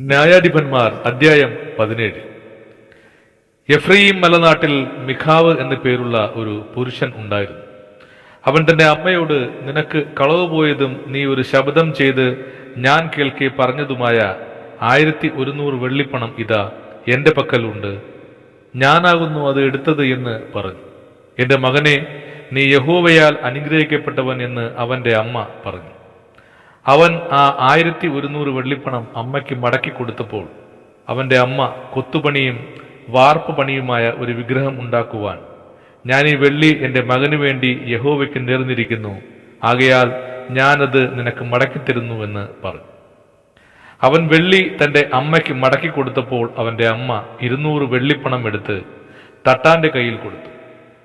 ന്യായാധിപന്മാർ അധ്യായം പതിനേഴ്. എഫ്രീം മലനാട്ടിൽ മിഖാവ് എന്നു പേരുള്ള ഒരു പുരുഷൻ ഉണ്ടായിരുന്നു. അവൻ തന്റെ അമ്മയോട് നിനക്ക് കളവ് പോയതും നീ ഒരു ശബ്ദം ചെയ്ത് ഞാൻ കേൾക്കെ പറഞ്ഞതുമായ ആയിരത്തി ഒരുന്നൂറ് വെള്ളിപ്പണം ഇതാ എന്റെ പക്കലുണ്ട്. ഞാനാകുന്നു അത് എടുത്തത് എന്ന് പറഞ്ഞു. എന്റെ മകനെ നീ യഹോവയാൽ അനുഗ്രഹിക്കപ്പെട്ടവൻ എന്ന് അവന്റെ അമ്മ പറഞ്ഞു. അവൻ ആ ആയിരത്തി ഒരുന്നൂറ് വെള്ളിപ്പണം അമ്മയ്ക്ക് മടക്കി കൊടുത്തപ്പോൾ അവന്റെ അമ്മ കൊത്തുപണിയും വാർപ്പ് പണിയുമായ ഒരു വിഗ്രഹം ഉണ്ടാക്കുവാൻ ഞാൻ ഈ വെള്ളി എന്റെ മകനു വേണ്ടി യഹോവയ്ക്ക് നേർന്നിരിക്കുന്നു. ആകയാൽ ഞാനത് നിനക്ക് മടക്കിത്തരുന്നുവെന്ന് പറഞ്ഞു. അവൻ വെള്ളി തന്റെ അമ്മയ്ക്ക് മടക്കി കൊടുത്തപ്പോൾ അവന്റെ അമ്മ ഇരുന്നൂറ് വെള്ളിപ്പണം എടുത്ത് തട്ടാന്റെ കയ്യിൽ കൊടുത്തു.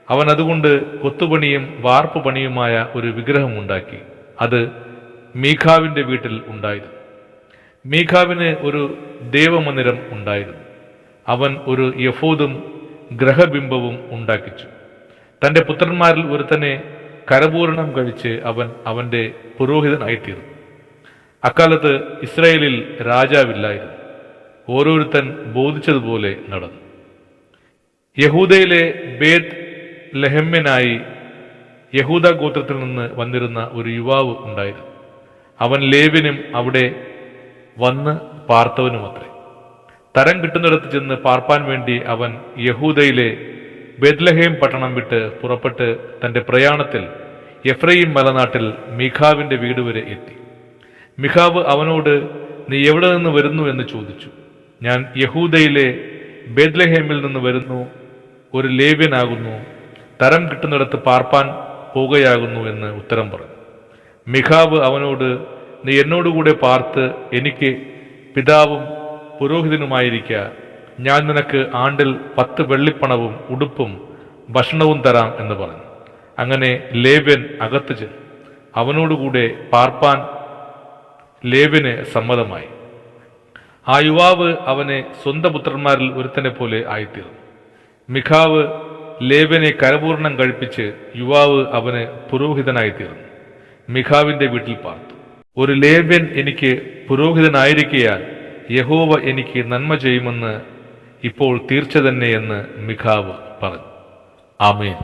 അവൻ അതുകൊണ്ട് കൊത്തുപണിയും വാർപ്പ് പണിയുമായ ഒരു വിഗ്രഹം ഉണ്ടാക്കി. അത് മീഖാവിന്റെ വീട്ടിൽ ഉണ്ടായിരുന്നു മീഖാവിന് ഒരു ദേവമന്ദിരം ഉണ്ടായിരുന്നു. അവൻ ഒരു യഫോദും ഗ്രഹബിംബവും ഉണ്ടാക്കിച്ചു. തന്റെ പുത്രന്മാരിൽ ഒരുത്തനെ കരപൂരണം കഴിച്ച് അവൻ അവന്റെ പുരോഹിതനായിത്തീർന്നു. അക്കാലത്ത് ഇസ്രയേലിൽ രാജാവില്ലായിരുന്നു. ഓരോരുത്തൻ ബോധിച്ചതുപോലെ നടന്നു. യഹൂദയിലെ ബേത് ലഹമ്യനായി യഹൂദ ഗോത്രത്തിൽ നിന്ന് വന്നിരുന്ന ഒരു യുവാവ് ഉണ്ടായിരുന്നു. അവൻ ലേവിനും അവിടെ വന്ന് പാർത്തവനും അത്രേ തരം കിട്ടുന്നിടത്ത് ചെന്ന് പാർപ്പാൻ വേണ്ടി അവൻ യഹൂദയിലെ ബെദ്ലഹേം പട്ടണം വിട്ട് പുറപ്പെട്ട് തന്റെ പ്രയാണത്തിൽ എഫ്രൈം മലനാട്ടിൽ മിഖാവിന്റെ വീട് വരെ എത്തി. മിഖാവ് അവനോട് നീ എവിടെ നിന്ന് വരുന്നു? എന്ന് ചോദിച്ചു. ഞാൻ യഹൂദയിലെ ബേദ്ലഹേമിൽ നിന്ന് വരുന്നു. ഒരു ലേവ്യനാകുന്നു. തരം കിട്ടുന്നിടത്ത് പാർപ്പാൻ പോകുകയാകുന്നു എന്ന് ഉത്തരം പറഞ്ഞു. മിഖാവ് അവനോട് നീ എന്നോടുകൂടെ പാർത്ത് എനിക്ക് പിതാവും പുരോഹിതനുമായിരിക്ക. ഞാൻ നിനക്ക് ആണ്ടിൽ പത്ത് വെള്ളിപ്പണവും ഉടുപ്പും ഭക്ഷണവും തരാം എന്ന് പറഞ്ഞു. അങ്ങനെ ലേവ്യൻ അകത്ത് ചെന്നു. അവനോടുകൂടെ പാർപ്പാൻ ലേവ്യന് സമ്മതമായി. ആ യുവാവ് അവനെ സ്വന്തം പുത്രന്മാരിൽ ഒരുത്തനെ പോലെ ആയിത്തീർന്നു. മിഖാവ് ലേവനെ കരപൂർണം കഴിപ്പിച്ച് യുവാവ് അവന് പുരോഹിതനായിത്തീർന്നു. മിഖാവിന്റെ വീട്ടിൽ പാർത്തു. ഒരു ലേവ്യൻ എനിക്ക് പുരോഹിതനായിരിക്കയാൽ യഹോവ എനിക്ക് നന്മ ചെയ്യുമെന്ന് ഇപ്പോൾ തീർച്ച തന്നെയെന്ന് മിഖാവ് പറഞ്ഞു. ആമേൻ.